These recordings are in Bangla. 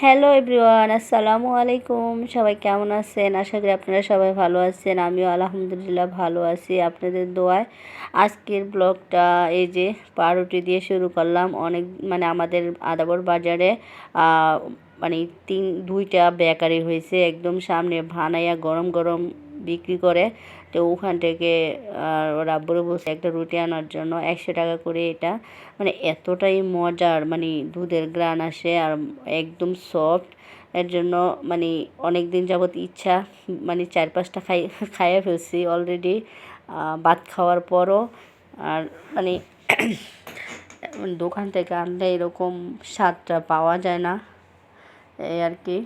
হ্যালো এভরিওয়ান আসসালামু আলাইকুম সবাই কেমন আছেন? আশা করি আপনারা সবাই ভালো আছেন। আমিও আলহামদুলিল্লাহ ভালো আছি আপনাদের দোয়ায়। আজকের ব্লগটা এই যে পাউরুটি দিয়ে শুরু করলাম। অনেক মানে আমাদের আদাবর বাজারে মানে তিন, দুইটা বেকারি হয়েছে। একদম সামনে ভানাইয়া গরম গরম বিক্রি করে, তো ওখান থেকে ওরা আব্বুরে বলছে একটা রুটি আনার জন্য একশো টাকা করে এটা। মানে এতটাই মজার মানে দুধের গ্রান আসে আর একদম সফট এর জন্য মানে অনেক দিন যাবৎ ইচ্ছা মানে চার পাঁচটা খাই, খাইয়ে ফেলছি অলরেডি ভাত খাওয়ার পরও। আর মানে দোকান থেকে আনলে এরকম স্বাদটা পাওয়া যায় না, এই আর কি।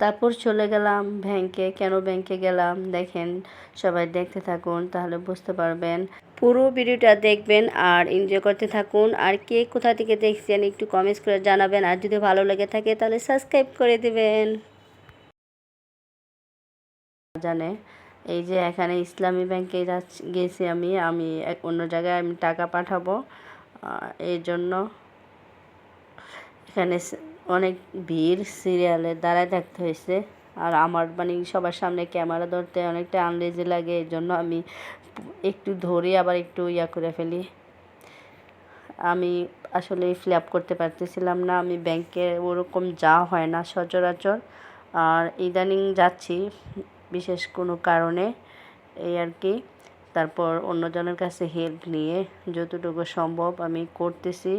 তারপর চলে গেলাম ব্যাংকে কেন ব্যাংকে গেলাম? দেখেন, সবাই দেখতে থাকুন, তাহলে বুঝতে পারবেন। পুরো ভিডিওটা দেখবেন আর এনজয় করতে থাকুন। আর কে কোথা থেকে দেখছেন, একটু কমেন্টস করে জানাবেন। আর যদি ভালো লেগে থাকে, তাহলে সাবস্ক্রাইব করে দেবেন। জানে, এই যে এখানে ইসলামী ব্যাংকে গেছি আমি। আমি অন্য জায়গায় আমি টাকা পাঠাবো। এই জন্য এখানে অনেক ভিড় সিরিয়ালে দাঁড়ায় থাকতে হয়েছে। আর আমার মানে সবার সামনে ক্যামেরা ধরতে অনেকটা আনলেজি লাগে এই জন্য আমি একটু ধরে আবার একটু ইয়া করে ফেলি। আমি আসলে ফ্ল্যাপ করতে পারতেছিলাম না, আমি ব্যাংকে ওরকম যা হয় না সচরাচর। আর ইদানিং যাচ্ছি, বিশেষ কোনো কারণে এই আর কি। তারপর অন্যজনের কাছে হেল্প নিয়ে যতটুকু সম্ভব আমি করতেছি।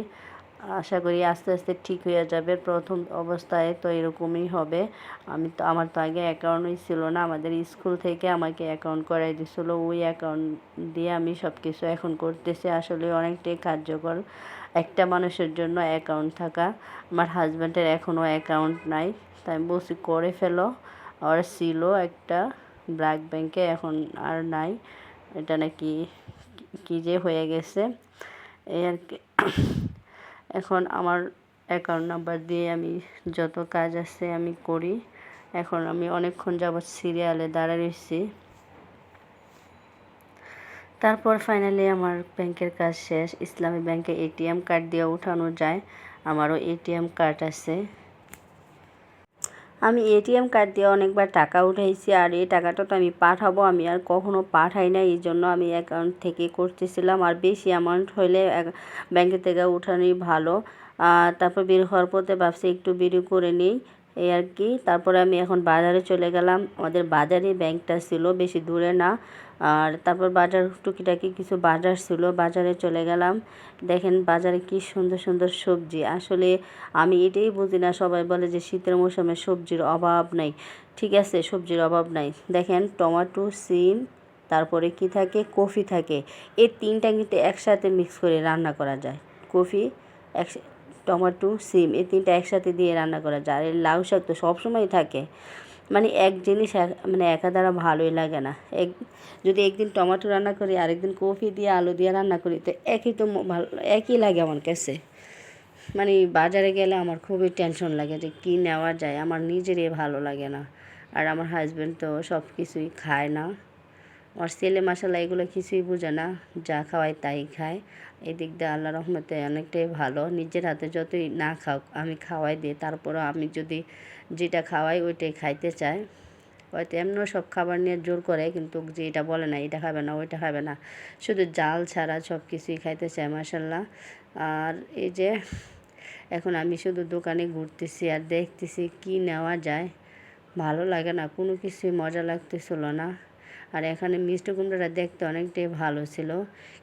আশা করি আস্তে আস্তে ঠিক হয়ে যাবে। প্রথম অবস্থায় তো এরকমই হবে। আমি তো, আমার তো আগে অ্যাকাউন্টই ছিল না। আমাদের স্কুল থেকে আমাকে অ্যাকাউন্ট করাই দিয়েছিলো ওই অ্যাকাউন্ট দিয়ে আমি সব কিছু এখন করতেছি। আসলে অনেকটাই কার্যকর একটা মানুষের জন্য অ্যাকাউন্ট থাকা। আমার হাজব্যান্ডের এখনও অ্যাকাউন্ট নাই। তাই বলছি, করে ফেলো। আর ছিল একটা। ব্র্যাক ব্যাংকে এখন আর নাই। এটা নাকি কী যে হয়ে গেছে। এই আর কি। এখন আমার অ্যাকাউন্ট নাম্বার দিয়ে আমি যত কাজ আছে আমি করি। এখন আমি অনেকক্ষণ যাবৎ সিরিয়ালে দাঁড়িয়ে রয়েছি। তারপর ফাইনালি আমার ব্যাংকের কাজ শেষ। ইসলামী ব্যাংকে এটিএম কার্ড দিয়ে উঠানো যায়। আমারও এটিএম কার্ড আছে। আমি এটিএম কার্ড দিয়ে অনেকবার টাকা উঠাইছি আর এই টাকাটা তো আমি পাঠাবো, আমি আর কখনো পাঠাই না এই জন্য আমি অ্যাকাউন্ট থেকে করতেছিলাম আর বেশি অ্যামাউন্ট হলে ব্যাংকের থেকে উঠানোই ভালো। তারপর বের হওয়ার পথে ভাবছি একটু বেরি করে নিই। এই আর কি। তারপরে আমি এখন বাজারে চলে গেলাম। আমাদের বাজারে ব্যাংকটা ছিল, বেশি দূরে না। আর তারপর বাজার টুকিটাকি কিছু বাজার ছিল, বাজারে চলে গেলাম। দেখেন বাজারে কি সুন্দর সুন্দর সবজি। আসলে আমি এটাই বুঝি না, সবাই বলে যে শীতের মৌসুমে সবজির অভাব নাই। ঠিক আছে, সবজির অভাব নাই। দেখেন টমেটো, সিম, তারপরে কি থাকে? কফি থাকে। এই তিনটা কিন্তু একসাথে মিক্স করে রান্না করা যায়। কফি, এক টমেটো, সিম, এই তিনটা একসাথে দিয়ে রান্না করা যায়। আর এই লাউ শাক তো সবসময় থাকে। মানে এক জিনিস মানে একা দ্বারা ভালোই লাগে না। এক, যদি একদিন টমেটো রান্না করি, আরেকদিন কফি দিয়ে আলু দিয়ে রান্না করি, তো একই তো ভালো, একই লাগে আমার কাছে। মানে বাজারে গেলে আমার খুবই টেনশন লাগে যে কী নেওয়া যায়, আমার নিজেরই ভালো লাগে না। আর আমার হাজব্যান্ড তো সব কিছুই খায় না। আমার ছেলে মশালা এগুলো কিছুই বোঝে না। যা খাওয়াই তাই খায়। এই দিক দিয়ে আল্লাহ রহমতে অনেকটাই ভালো। নিজের হাতে যতই না খাও আমি খাওয়াই দিই। তারপরও আমি যদি যেটা খাওয়াই, ওইটাই খাইতে চায় হয়তো এমনও সব খাবার নিয়ে জোর করে, কিন্তু যে এটা বলে না, এটা খাবে না, ওইটা খাবে না। শুধু জাল ছাড়া সব কিছুই খাইতে চায় মাসাল্লাহ আর এই যে, এখন আমি শুধু দোকানে ঘুরতেছি আর দেখতেছি কি নেওয়া যায়। ভালো লাগে না, কোনো কিছুই মজা লাগতেছিল না। আর এখানে মিষ্টি কুমড়োটা দেখতে অনেকটাই ভালো ছিল।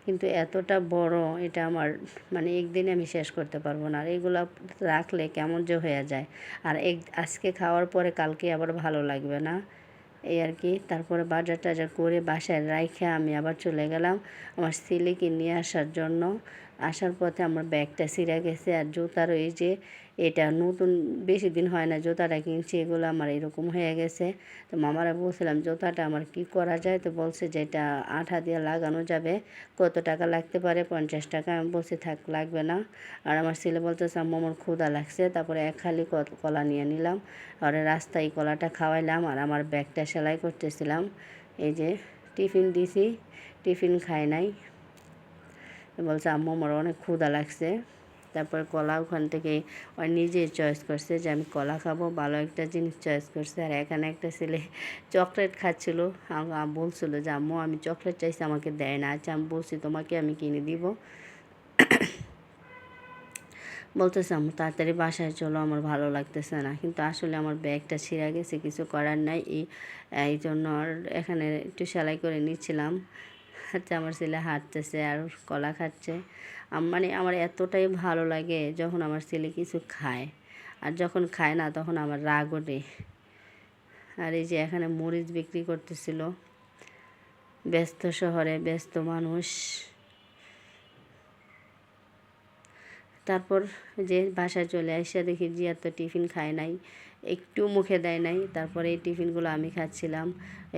কিন্তু এতটা বড় এটা আমার মানে একদিনে আমি শেষ করতে পারব না। আর এগুলো রাখলে কেমন যে হয়ে যায়। আর এক, আজকে খাওয়ার পরে কালকে আবার ভালো লাগবে না। এই আর কি। তারপরে বাজার টাজার করে বাসায় রাইখে আমি আবার চলে গেলাম আমার ছেলেকে নিয়ে আসার জন্য। আসার পথে আমার ব্যাগটা ছিঁড়ে গেছে আর জুতার ওই যে এটা নতুন বেশি দিন হয় না, জুতাটা কিনছি, এগুলো আমার এরকম হয়ে গেছে। তো মামারা বলছিলাম, জুতাটা আমার কি করা যায়? তো বলছে যে, এটা আঠা দিয়ে লাগানো যাবে। কত টাকা লাগতে পারে? পঞ্চাশ টাকা। আমি বলছি, থাক, লাগবে না। আর আমার ছেলে বলতেছে আমার ক্ষুদা লাগছে। তারপরে এক খালি কলা নিয়ে নিলাম। আর রাস্তায় কলাটা খাওয়াইলাম আর আমার ব্যাগটা সেলাই করতেছিলাম। এই যে টিফিন দিছি, টিফিন খাই নাই। বলছে, আম্মু, আমার অনেক ক্ষুদা লাগছে। তারপরে কলা ওখান থেকে ওই নিজে চয়েস করছে যে আমি কলা খাব, ভালো একটা জিনিস চয়েস করছে। আর এখানে একটা ছেলে চকলেট খাচ্ছিল। বলছিল যে, আম্মু, আমি চকলেট চাইছি, আমাকে দেয় না। আচ্ছা আমি বলছি, তোমাকে আমি কিনে দিব। বলতেছে, আম্মু, তাড়াতাড়ি বাসায় চলো, আমার ভালো লাগতেছে না। কিন্তু আসলে আমার ব্যাগটা ছিঁড়া গেছে, কিছু করার নাই। এই জন্য আর এখানে একটু সেলাই করে নিচ্ছিলাম। আচ্ছা আমার ছেলে হাঁটতেছে আর কলা খাচ্ছে। মানে আমার এতটাই ভালো লাগে যখন আমার ছেলে কিছু খায়। আর যখন খায় না, তখন আমার রাগ ওঠে। আর এই যে এখানে মরিচ বিক্রি করতেছিল, ব্যস্ত শহরে ব্যস্ত মানুষ। তারপর যে বাসায় চলে আসে দেখি জিয়া তো টিফিন খায় নাই, একটু মুখে দেয় নাই। তারপরে এই টিফিনগুলো আমি খাচ্ছিলাম,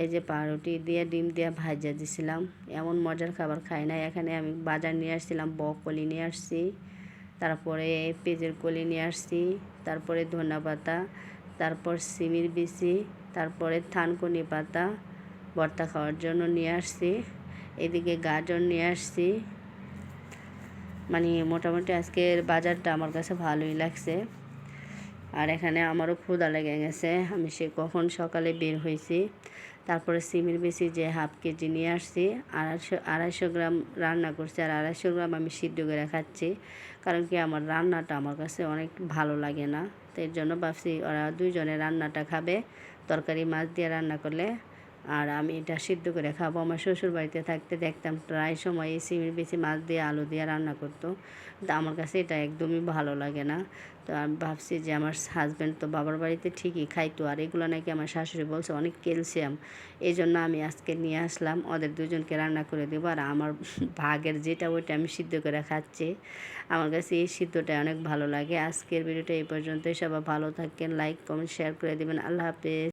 এই যে পাউরুটি দিয়ে, ডিম দিয়ে ভাজা দিছিলাম। এমন মজার খাবার খাই নাই। এখানে আমি বাজার নিয়ে আসছিলাম বকলি নিয়ে আসছি, তারপরে পেঁজের কলি নিয়ে আসছি, তারপরে ধনা পাতা, তারপর সিমির বিচি, তারপরে থানকুনি পাতা, ভর্তা খাওয়ার জন্য নিয়ে আসছি, এদিকে গাজর নিয়ে আসছি মানে মোটামুটি আজকের বাজারটা আমার কাছে ভালোই লাগছে। আর এখানে আমারও ক্ষুধা লেগে গেছে। আমি সে কখন সকালে বের হয়েছি, তারপরে সিমের বেশি যে হাফ কেজি নিয়ে আসছি, আড়াইশো আড়াইশো গ্রাম রান্না করছি আর আড়াইশো গ্রাম আমি সিদ্ধ করে খাচ্ছি। কারণ কি আমার রান্নাটা আমার কাছে অনেক ভালো লাগে না। তো এর জন্য ভাবছি ওরা দুইজনে রান্নাটা খাবে। তরকারি মাছ দিয়ে রান্না করলে আর আমি এটা সিদ্ধ করে খাব। আমার শ্বশুর বাড়িতে থাকতে দেখতাম প্রায় সময় এই সিমের বেশি মাছ দিয়ে আলু দিয়ে রান্না করতো। কিন্তু আমার কাছে এটা একদমই ভালো লাগে না। তো আমি ভাবছি যে আমার হাজব্যান্ড তো বাবার বাড়িতে ঠিকই খাইতো আর এগুলো নাকি আমার শাশুড়ি বলছে অনেক ক্যালসিয়াম এই জন্য আমি আজকে নিয়ে আসলাম, ওদের দুজনকে রান্না করে দেবো আর আমার ভাগের যেটা ওইটা আমি সিদ্ধ করে খাচ্ছি। আমার কাছে এই সিদ্ধটা অনেক ভালো লাগে। আজকের ভিডিওটা এই পর্যন্তই। সবাই ভালো থাকেন লাইক কমেন্ট শেয়ার করে দেবেন। আল্লাহ হাফেজ।